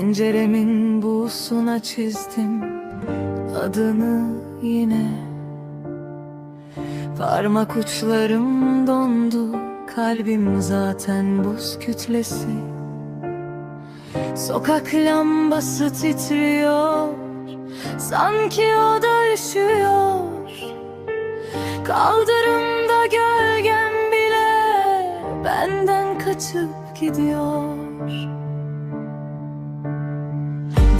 Penceremin buğusuna çizdim adını yine. Parmak uçlarım dondu Kalbim zaten buz kütlesi. Sokak lambası titriyor Sanki o da üşüyor Kaldırımda gölgem bile Benden kaçıp gidiyor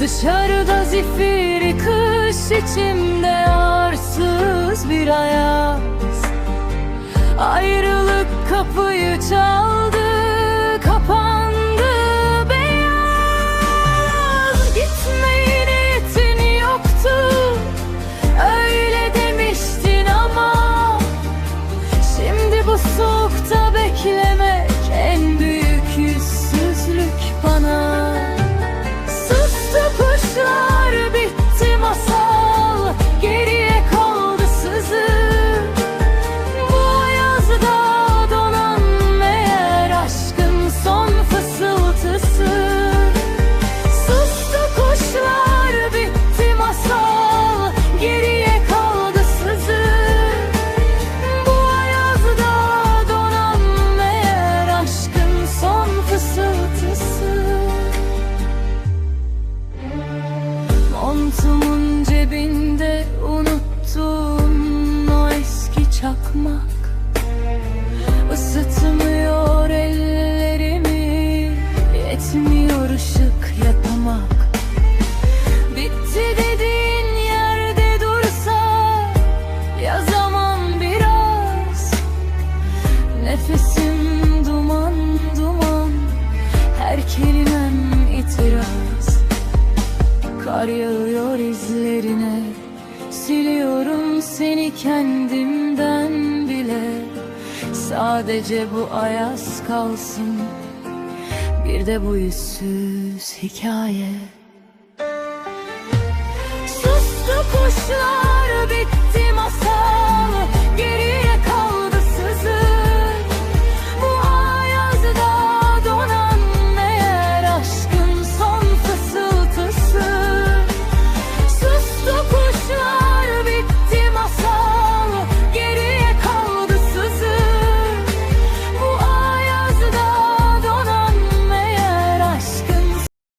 Dışarıda zifiri kış içimde arsız bir ayaz Ayrılık kapıyı çaldı Montumun cebinde unuttum o eski çakmak. Isıtmıyor ellerimi Yetmiyor ışık yakmak Bitti dediğin yerde dursa Ya zaman biraz. Nefesim duman duman Her kelimem itiraz. Kar yağıyor izlerine. Siliyorum seni kendimden bile. Sadece bu ayaz kalsın. Bir de bu yüzsüz hikaye. Sustu kuşlar